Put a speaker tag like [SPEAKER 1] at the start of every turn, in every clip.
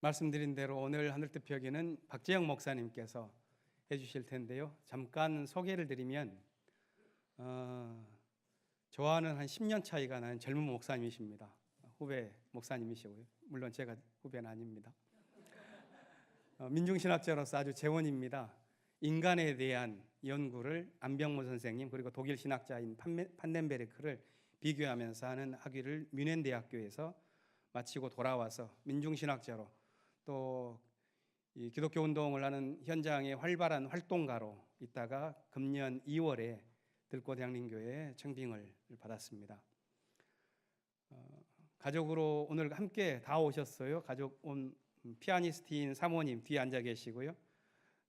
[SPEAKER 1] 말씀드린 대로 오늘 하늘뜻표기는 박재영 목사님께서 해주실 텐데요. 잠깐 소개를 드리면 어, 저와는 한 10년 차이가 나는 젊은 목사님이십니다. 후배 목사님이시고요. 물론 제가 후배는 아닙니다. 어, 민중신학자로서 아주 재원입니다. 인간에 대한 연구를 안병모 선생님 그리고 독일 신학자인 판넨베르크를 비교하면서 하는 학위를 뮌헨 대학교에서 마치고 돌아와서 민중신학자로 또 이 기독교 운동을 하는 현장의 활발한 활동가로 있다가 금년 2월에 들꽃 향림교회 청빙을 받았습니다. 어, 가족으로 오늘 함께 다 오셨어요. 가족 온 피아니스트인 사모님 뒤에 앉아 계시고요.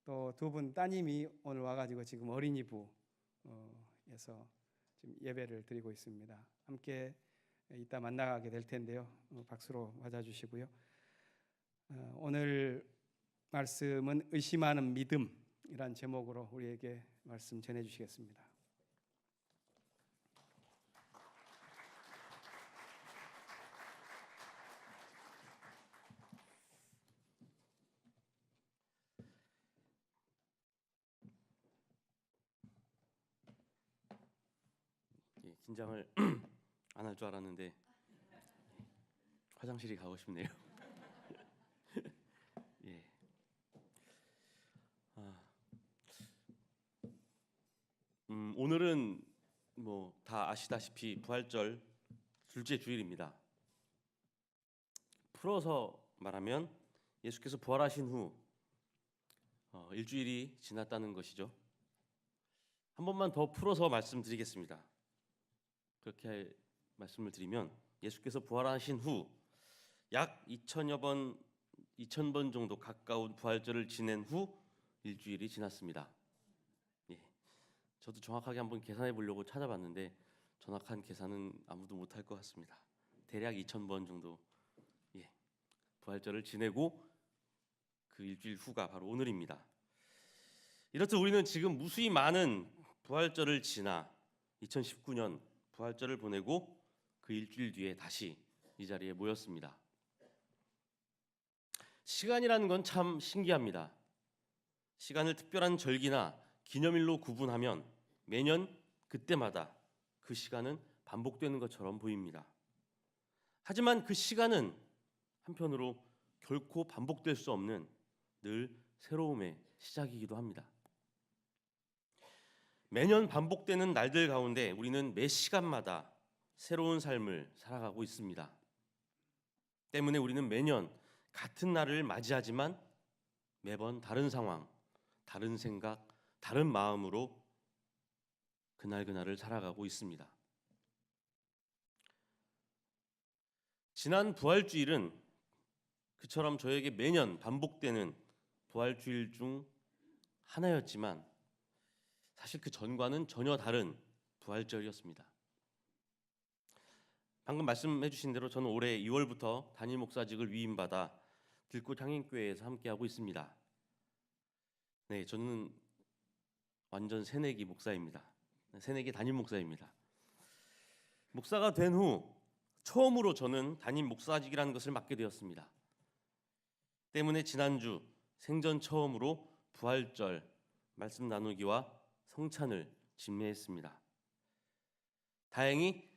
[SPEAKER 1] 또 두 분 따님이 오늘 와가지고 지금 어린이부에서 지금 예배를 드리고 있습니다. 함께 이따 만나게 될 텐데요. 어, 박수로 맞아주시고요. 어, 오늘 말씀은 의심하는 믿음이란 제목으로 우리에게 말씀 전해 주시겠습니다.
[SPEAKER 2] 예, 긴장을 안 할 줄 알았는데 화장실이 가고 싶네요. 예. 아, 음, 오늘은 뭐 다 아시다시피 부활절 둘째 주일입니다. 풀어서 말하면 예수께서 부활하신 후 어, 일주일이 지났다는 것이죠. 한 번만 더 풀어서 말씀드리겠습니다. 그렇게 말씀을 드리면 예수께서 부활하신 후 약 2천여 번 2천 번 정도 가까운 부활절을 지낸 후 일주일이 지났습니다. 예. 저도 정확하게 한번 계산해 보려고 찾아봤는데 정확한 계산은 아무도 못할 것 같습니다. 대략 2천 번 정도 예. 부활절을 지내고 그 일주일 후가 바로 오늘입니다. 이렇듯 우리는 지금 무수히 많은 부활절을 지나 2019년 부활절을 보내고 그 일주일 뒤에 다시 이 자리에 모였습니다. 시간이라는 건 참 신기합니다. 시간을 특별한 절기나 기념일로 구분하면 매년 그때마다 그 시간은 반복되는 것처럼 보입니다. 하지만 그 시간은 한편으로 결코 반복될 수 없는 늘 새로움의 시작이기도 합니다. 매년 반복되는 날들 가운데 우리는 매 시간마다 새로운 삶을 살아가고 있습니다. 때문에 우리는 매년 같은 날을 맞이하지만 매번 다른 상황, 다른 생각, 다른 마음으로 그날 그날을 살아가고 있습니다. 지난 부활주일은 그처럼 저에게 매년 반복되는 부활주일 중 하나였지만 사실 그 전과는 전혀 다른 부활절이었습니다. 방금 말씀해 주신 대로 저는 올해 2월부터 담임 목사직을 위임받아 들꽃 향인교회에서 함께하고 있습니다. 네, 저는 완전 새내기 목사입니다. 새내기 담임 목사입니다. 목사가 된 후 처음으로 저는 담임 목사직이라는 것을 맡게 되었습니다. 때문에 지난주 생전 처음으로 부활절 말씀 나누기와 성찬을 집례했습니다. 다행히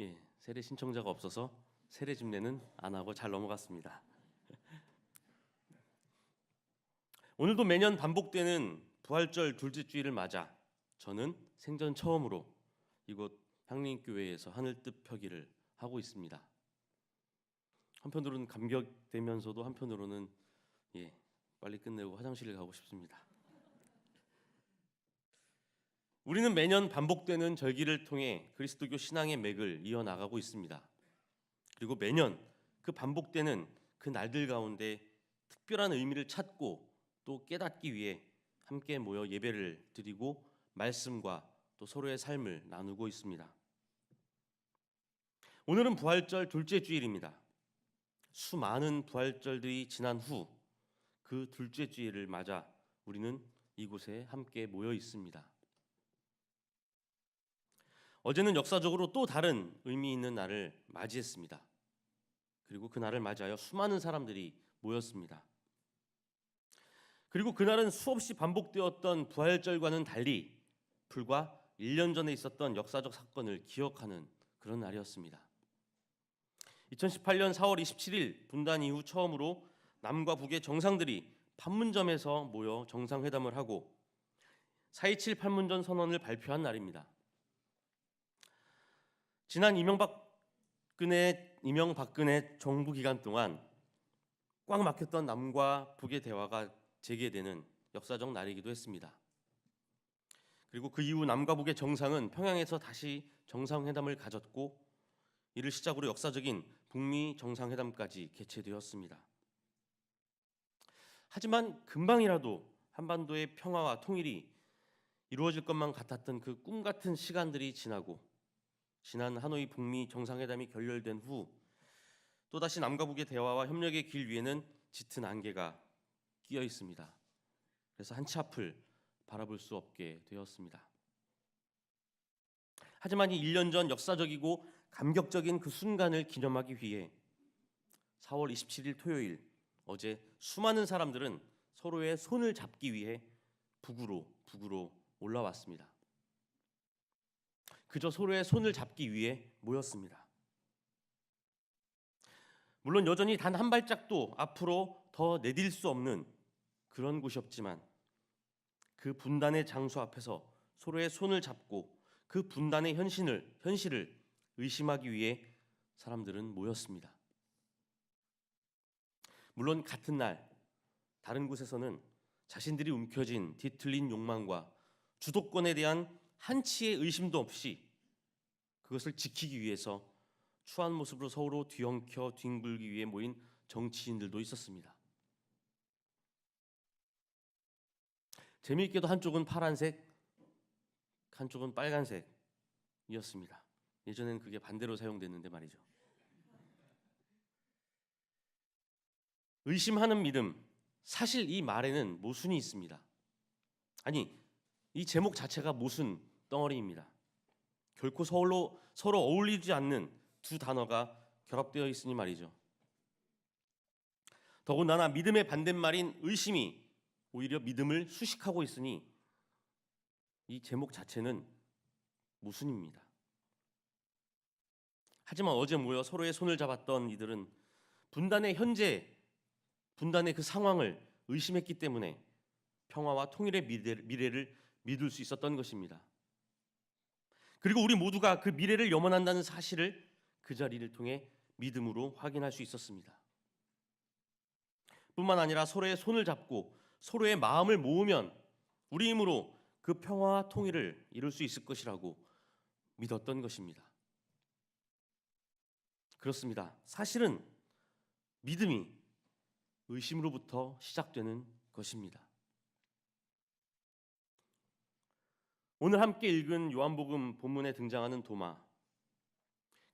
[SPEAKER 2] 예, 세례 신청자가 없어서 세례 집례는 안 하고 잘 넘어갔습니다. 오늘도 매년 반복되는 부활절 둘째 주일을 맞아 저는 생전 처음으로 이곳 향림교회에서 하늘 뜻 펴기를 하고 있습니다. 한편으로는 감격되면서도 한편으로는 예, 빨리 끝내고 화장실을 가고 싶습니다. 우리는 매년 반복되는 절기를 통해 그리스도교 신앙의 맥을 이어나가고 있습니다. 그리고 매년 그 반복되는 그 날들 가운데 특별한 의미를 찾고 또 깨닫기 위해 함께 모여 예배를 드리고 말씀과 또 서로의 삶을 나누고 있습니다. 오늘은 부활절 둘째 주일입니다. 수많은 부활절들이 지난 후 그 둘째 주일을 맞아 우리는 이곳에 함께 모여 있습니다. 어제는 역사적으로 또 다른 의미 있는 날을 맞이했습니다. 그리고 그날을 맞이하여 수많은 사람들이 모였습니다. 그리고 그날은 수없이 반복되었던 부활절과는 달리 불과 1년 전에 있었던 역사적 사건을 기억하는 그런 날이었습니다. 2018년 4월 27일 분단 이후 처음으로 남과 북의 정상들이 판문점에서 모여 정상회담을 하고 4.27 판문점 선언을 발표한 날입니다. 지난 이명박근혜 이명박근혜 정부 기간 동안 꽉 막혔던 남과 북의 대화가 재개되는 역사적 날이기도 했습니다. 그리고 그 이후 남과 북의 정상은 평양에서 다시 정상회담을 가졌고 이를 시작으로 역사적인 북미 정상회담까지 개최되었습니다. 하지만 금방이라도 한반도의 평화와 통일이 이루어질 것만 같았던 그 꿈 같은 시간들이 지나고 지난 하노이 북미 정상회담이 결렬된 후 또다시 남과 북의 대화와 협력의 길 위에는 짙은 안개가 끼어 있습니다. 그래서 한치 앞을 바라볼 수 없게 되었습니다. 하지만 이 1년 전 역사적이고 감격적인 그 순간을 기념하기 위해 4월 27일 토요일 어제 수많은 사람들은 서로의 손을 잡기 위해 북으로 북으로 올라왔습니다. 그저 서로의 손을 잡기 위해 모였습니다. 물론 여전히 단 한 발짝도 앞으로 더 내딜 수 없는 그런 곳이었지만 그 분단의 장소 앞에서 서로의 손을 잡고 그 분단의 현실을 현실을 의심하기 위해 사람들은 모였습니다. 물론 같은 날 다른 곳에서는 자신들이 움켜쥔 뒤틀린 욕망과 주도권에 대한 한치의 의심도 없이 그것을 지키기 위해서 추한 모습으로 서로 뒤엉켜 뒹굴기 위해 모인 정치인들도 있었습니다. 재미있게도 한쪽은 파란색, 한쪽은 빨간색이었습니다. 예전에는 그게 반대로 사용됐는데 말이죠. 의심하는 믿음. 사실 이 말에는 모순이 있습니다. 아니, 이 제목 자체가 모순 덩어리입니다. 결코 서로 서로 어울리지 않는 두 단어가 결합되어 있으니 말이죠. 더군다나 믿음의 반대말인 의심이 오히려 믿음을 수식하고 있으니 이 제목 자체는 모순입니다. 하지만 어제 모여 서로의 손을 잡았던 이들은 분단의 현재 분단의 그 상황을 의심했기 때문에 평화와 통일의 미래를 믿을 수 있었던 것입니다. 그리고 우리 모두가 그 미래를 염원한다는 사실을 그 자리를 통해 믿음으로 확인할 수 있었습니다. 뿐만 아니라 서로의 손을 잡고 서로의 마음을 모으면 우리 힘으로 그 평화와 통일을 이룰 수 있을 것이라고 믿었던 것입니다. 그렇습니다. 사실은 믿음이 의심으로부터 시작되는 것입니다. 오늘 함께 읽은 요한복음 본문에 등장하는 도마.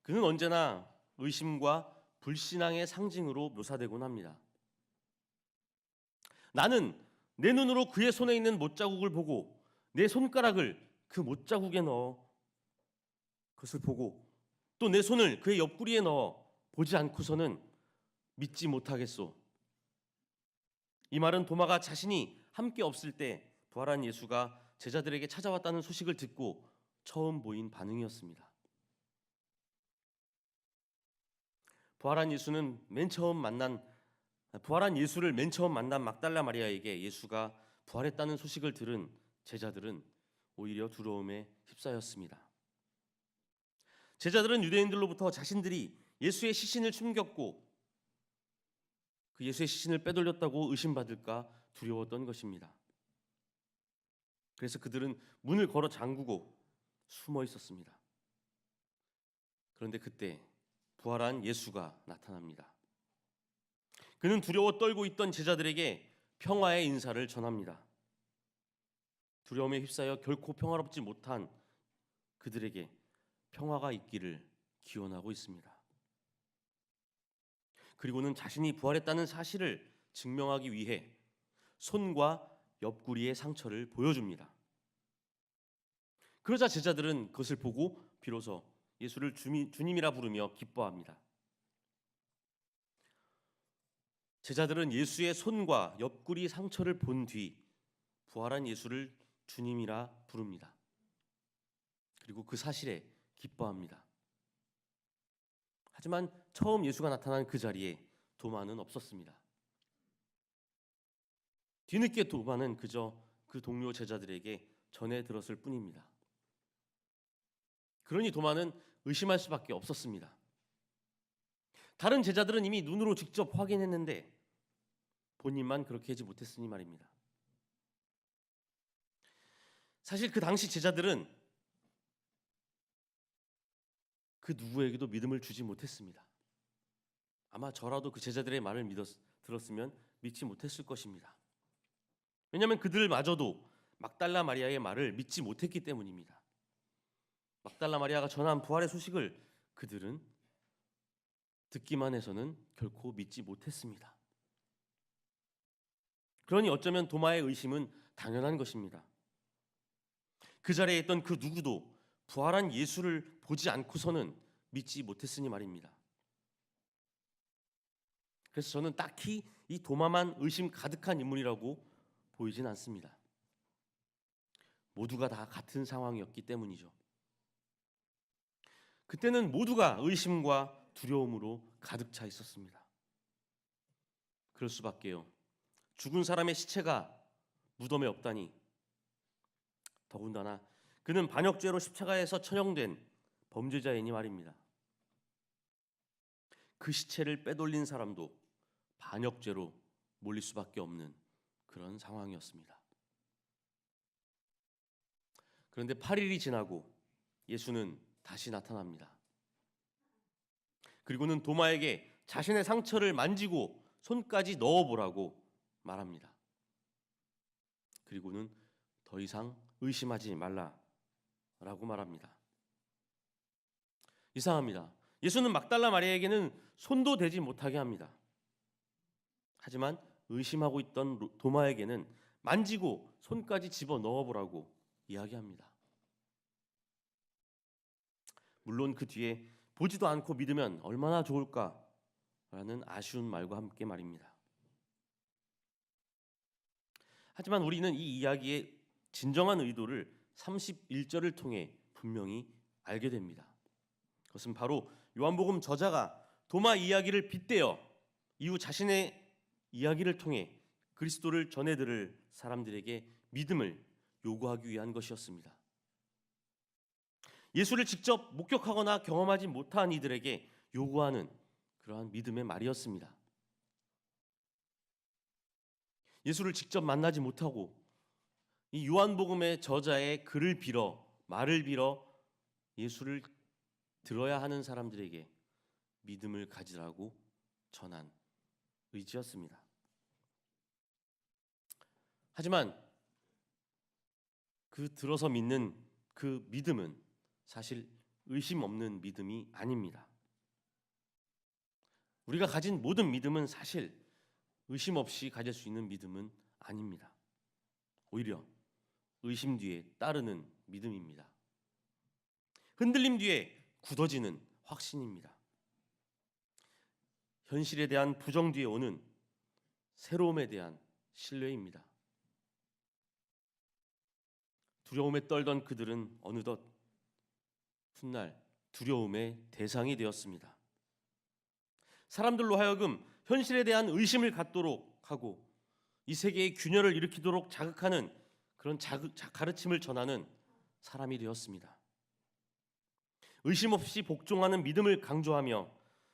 [SPEAKER 2] 그는 언제나 의심과 불신앙의 상징으로 묘사되곤 합니다. 나는 내 눈으로 그의 손에 있는 못자국을 보고 내 손가락을 그 못자국에 넣어 그것을 보고 또 내 손을 그의 옆구리에 넣어 보지 않고서는 믿지 못하겠소. 이 말은 도마가 자신이 함께 없을 때 부활한 예수가 제자들에게 찾아왔다는 소식을 듣고 처음 보인 반응이었습니다. 부활한 예수는 맨 처음 만난 부활한 예수를 맨 처음 만난 막달라 마리아에게 예수가 부활했다는 소식을 들은 제자들은 오히려 두려움에 휩싸였습니다. 제자들은 유대인들로부터 자신들이 예수의 시신을 숨겼고 그 예수의 시신을 빼돌렸다고 의심받을까 두려웠던 것입니다. 그래서 그들은 문을 걸어 잠그고 숨어 있었습니다. 그런데 그때 부활한 예수가 나타납니다. 그는 두려워 떨고 있던 제자들에게 평화의 인사를 전합니다. 두려움에 휩싸여 결코 평화롭지 못한 그들에게 평화가 있기를 기원하고 있습니다. 그리고는 자신이 부활했다는 사실을 증명하기 위해 손과 옆구리의 상처를 보여줍니다. 그러자 제자들은 그것을 보고 비로소 예수를 주님이라 부르며 기뻐합니다. 제자들은 예수의 손과 옆구리 상처를 본 뒤 부활한 예수를 주님이라 부릅니다. 그리고 그 사실에 기뻐합니다. 하지만 처음 예수가 나타난 그 자리에 도마는 없었습니다. 뒤늦게 도마는 그저 그 동료 제자들에게 전해 들었을 뿐입니다. 그러니 도마는 의심할 수밖에 없었습니다. 다른 제자들은 이미 눈으로 직접 확인했는데 본인만 그렇게 하지 못했으니 말입니다. 사실 그 당시 제자들은 그 누구에게도 믿음을 주지 못했습니다. 아마 저라도 그 제자들의 말을 믿었, 들었으면 믿지 못했을 것입니다. 왜냐하면 그들마저도 막달라 마리아의 말을 믿지 못했기 때문입니다. 막달라 마리아가 전한 부활의 소식을 그들은 듣기만 해서는 결코 믿지 못했습니다. 그러니 어쩌면 도마의 의심은 당연한 것입니다. 그 자리에 있던 그 누구도 부활한 예수를 보지 않고서는 믿지 못했으니 말입니다. 그래서 저는 딱히 이 도마만 의심 가득한 인물이라고 보이진 않습니다. 모두가 다 같은 상황이었기 때문이죠. 그때는 모두가 의심과 두려움으로 가득 차 있었습니다. 그럴 수밖에요. 죽은 사람의 시체가 무덤에 없다니 더군다나 그는 반역죄로 십자가에서 처형된 범죄자이니 말입니다. 그 시체를 빼돌린 사람도 반역죄로 몰릴 수밖에 없는 그런 상황이었습니다. 그런데 8일이 지나고 예수는 다시 나타납니다. 그리고는 도마에게 자신의 상처를 만지고 손까지 넣어보라고 말합니다. 그리고는 더 이상 의심하지 말라라고 말합니다. 이상합니다. 예수는 막달라 마리아에게는 손도 대지 못하게 합니다. 하지만 의심하고 있던 로- 도마에게는 만지고 손까지 집어 넣어보라고 이야기합니다. 물론 그 뒤에 보지도 않고 믿으면 얼마나 좋을까라는 아쉬운 말과 함께 말입니다. 하지만 우리는 이 이야기의 진정한 의도를 31절을 통해 분명히 알게 됩니다. 그것은 바로 요한복음 저자가 도마 이야기를 빗대어 이후 자신의 이야기를 통해 그리스도를 전해 들을 사람들에게 믿음을 요구하기 위한 것이었습니다. 예수를 직접 목격하거나 경험하지 못한 이들에게 요구하는 그러한 믿음의 말이었습니다. 예수를 직접 만나지 못하고 이 요한복음의 저자의 글을 빌어 말을 빌어 예수를 들어야 하는 사람들에게 믿음을 가지라고 전한 의지였습니다. 하지만 그 들어서 믿는 그 믿음은 사실 의심 없는 믿음이 아닙니다. 우리가 가진 모든 믿음은 사실 의심 없이 가질 수 있는 믿음은 아닙니다. 오히려 의심 뒤에 따르는 믿음입니다. 흔들림 뒤에 굳어지는 확신입니다. 현실에 대한 부정 뒤에 오는 새로움에 대한 신뢰입니다. 두려움에 떨던 그들은 어느덧 훗날 두려움의 대상이 되었습니다. 사람들로 하여금 현실에 대한 의심을 갖도록 하고 이 세계의 균열을 일으키도록 자극하는 그런 자극, 자- 가르침을 전하는 사람이 되었습니다. 의심 없이 복종하는 믿음을 강조하며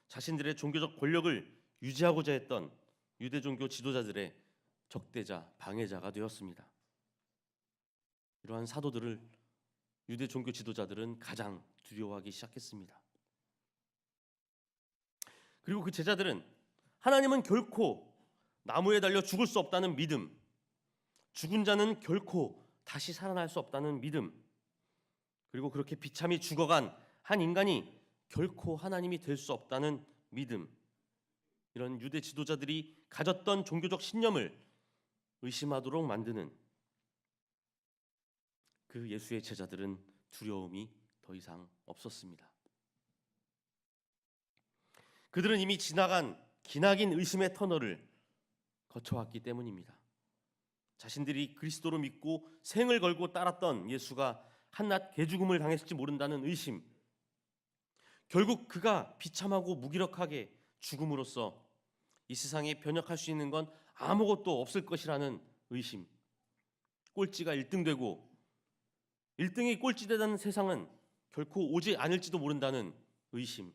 [SPEAKER 2] 자신들의 종교적 권력을 유지하고자 했던 유대 종교 지도자들의 적대자, 방해자가 되었습니다. 이러한 사도들을 유대 종교 지도자들은 가장 두려워하기 시작했습니다. 그리고 그 제자들은 하나님은 결코 나무에 달려 죽을 수 없다는 믿음, 죽은 자는 결코 다시 살아날 수 없다는 믿음, 그리고 그렇게 비참히 죽어간 한 인간이 결코 하나님이 될 수 없다는 믿음, 이런 유대 지도자들이 가졌던 종교적 신념을 의심하도록 만드는 그 예수의 제자들은 두려움이 더 이상 없었습니다. 그들은 이미 지나간 기나긴 의심의 터널을 거쳐왔기 때문입니다. 자신들이 그리스도로 믿고 생을 걸고 따랐던 예수가 한낱 개죽음을 당했을지 모른다는 의심. 결국 그가 비참하고 무기력하게 죽음으로써 이 세상에 변혁할 수 있는 건 아무것도 없을 것이라는 의심. 꼴찌가 1등 되고 1등이 꼴찌 되다는 세상은 결코 오지 않을지도 모른다는 의심.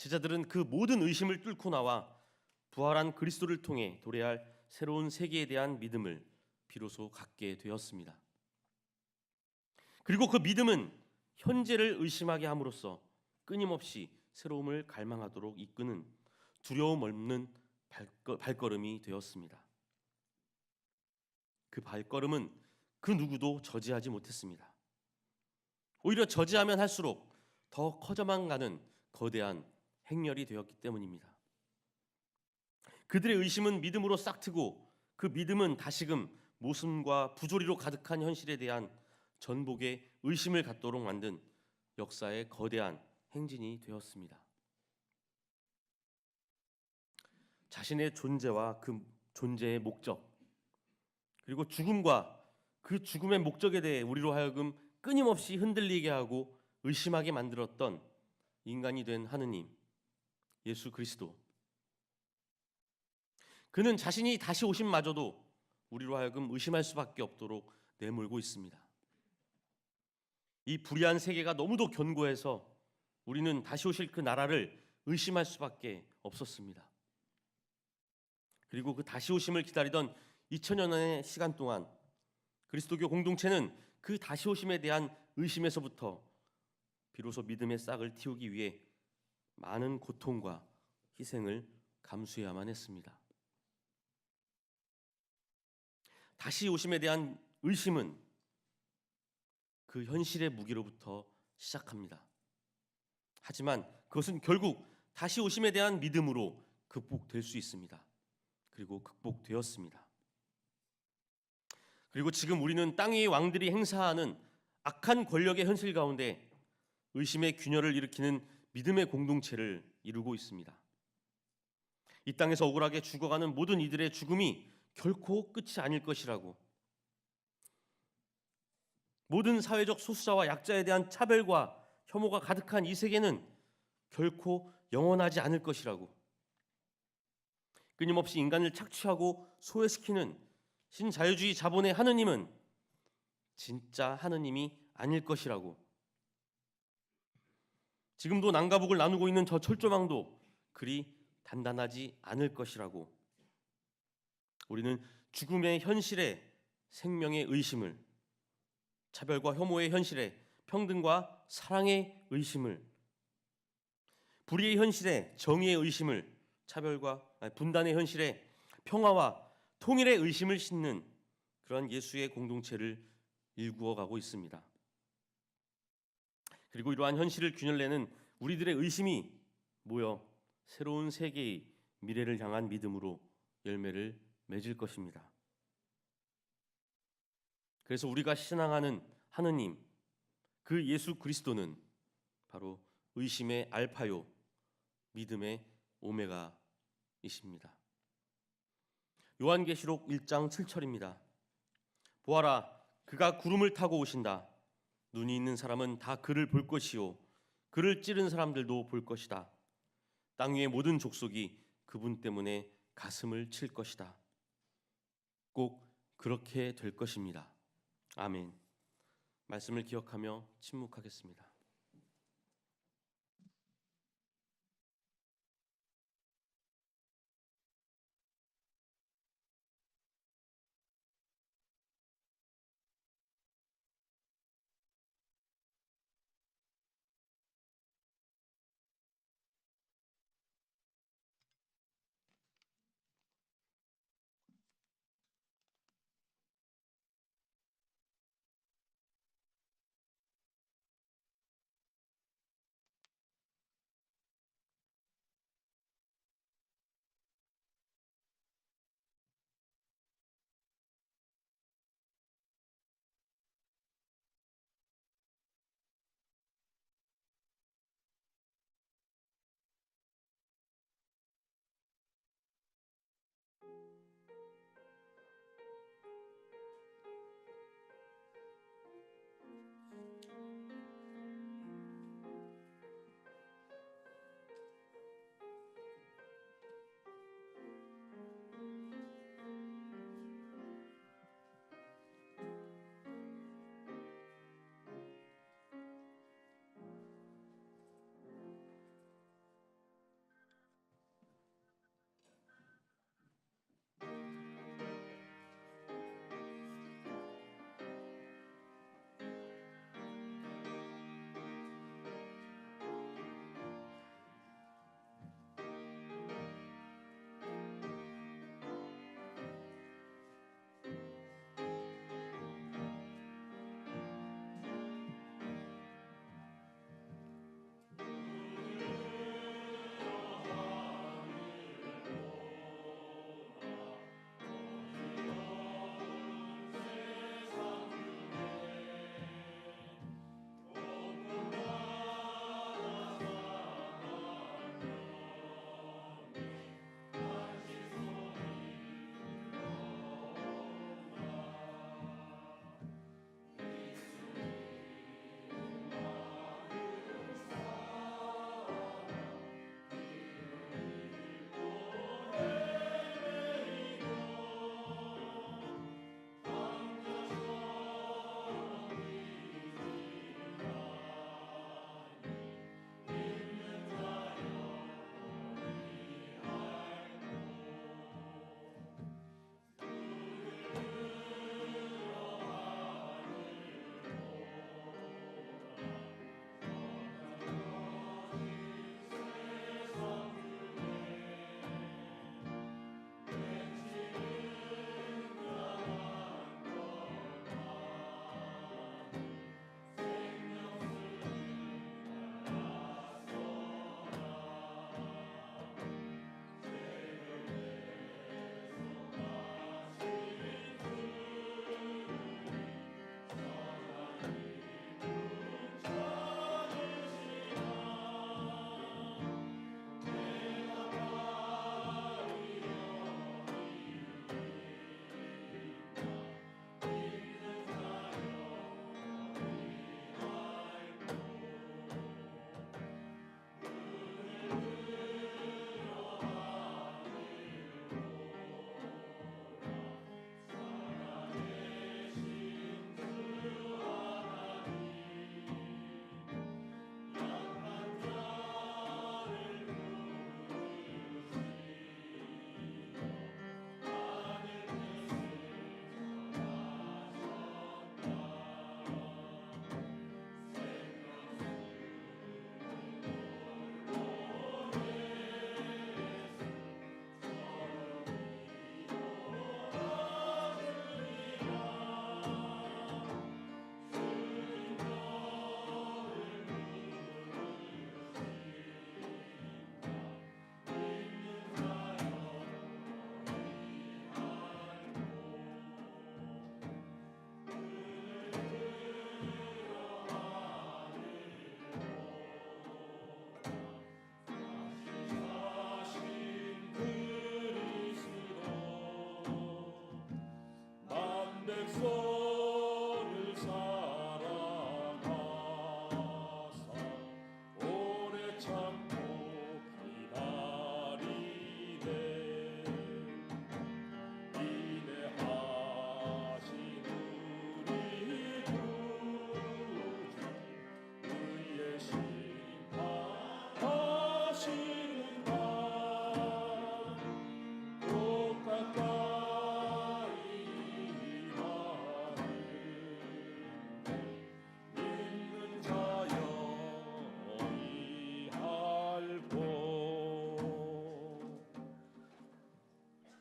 [SPEAKER 2] 제자들은 그 모든 의심을 뚫고 나와 부활한 그리스도를 통해 도래할 새로운 세계에 대한 믿음을 비로소 갖게 되었습니다. 그리고 그 믿음은 현재를 의심하게 함으로써 끊임없이 새로움을 갈망하도록 이끄는 두려움 없는 발걸음이 되었습니다. 그 발걸음은 그 누구도 저지하지 못했습니다. 오히려 저지하면 할수록 더 커져만 가는 거대한 행렬이 되었기 때문입니다. 그들의 의심은 믿음으로 싹트고 그 믿음은 다시금 모순과 부조리로 가득한 현실에 대한 전복의 의심을 갖도록 만든 역사의 거대한 행진이 되었습니다. 자신의 존재와 그 존재의 목적 그리고 죽음과 그 죽음의 목적에 대해 우리로 하여금 끊임없이 흔들리게 하고 의심하게 만들었던 인간이 된 하느님 예수 그리스도 그는 자신이 다시 오심마저도 우리로 하여금 의심할 수밖에 없도록 내몰고 있습니다. 이 불의한 세계가 너무도 견고해서 우리는 다시 오실 그 나라를 의심할 수밖에 없었습니다. 그리고 그 다시 오심을 기다리던 2000여 년의 시간 동안 그리스도교 공동체는 그 다시 오심에 대한 의심에서부터 비로소 믿음의 싹을 틔우기 위해 많은 고통과 희생을 감수해야만 했습니다. 다시 오심에 대한 의심은 그 현실의 무기로부터 시작합니다. 하지만 그것은 결국 다시 오심에 대한 믿음으로 극복될 수 있습니다. 그리고 극복되었습니다. 그리고 지금 우리는 땅 위의 왕들이 행사하는 악한 권력의 현실 가운데 의심의 균열을 일으키는 믿음의 공동체를 이루고 있습니다. 이 땅에서 억울하게 죽어가는 모든 이들의 죽음이 결코 끝이 아닐 것이라고. 모든 사회적 소수자와 약자에 대한 차별과 혐오가 가득한 이 세계는 결코 영원하지 않을 것이라고. 끊임없이 인간을 착취하고 소외시키는 신자유주의 자본의 하느님은 진짜 하느님이 아닐 것이라고 지금도 난가복을 나누고 있는 저 철조망도 그리 단단하지 않을 것이라고 우리는 죽음의 현실에 생명의 의심을 차별과 혐오의 현실에 평등과 사랑의 의심을 불의의 현실에 정의의 의심을 차별과 아니, 분단의 현실에 평화와 통일의 의심을 싣는 그런 예수의 공동체를 일구어 가고 있습니다. 그리고 이러한 현실을 균열내는 우리들의 의심이 모여 새로운 세계의 미래를 향한 믿음으로 열매를 맺을 것입니다. 그래서 우리가 신앙하는 하느님, 그 예수 그리스도는 바로 의심의 알파요, 믿음의 오메가이십니다. 요한계시록 1장 7절입니다. 보아라, 그가 구름을 타고 오신다. 눈이 있는 사람은 다 그를 볼 것이요, 그를 찌른 사람들도 볼 것이다. 땅 위의 모든 족속이 그분 때문에 가슴을 칠 것이다. 꼭 그렇게 될 것입니다. 아멘. 말씀을 기억하며 침묵하겠습니다.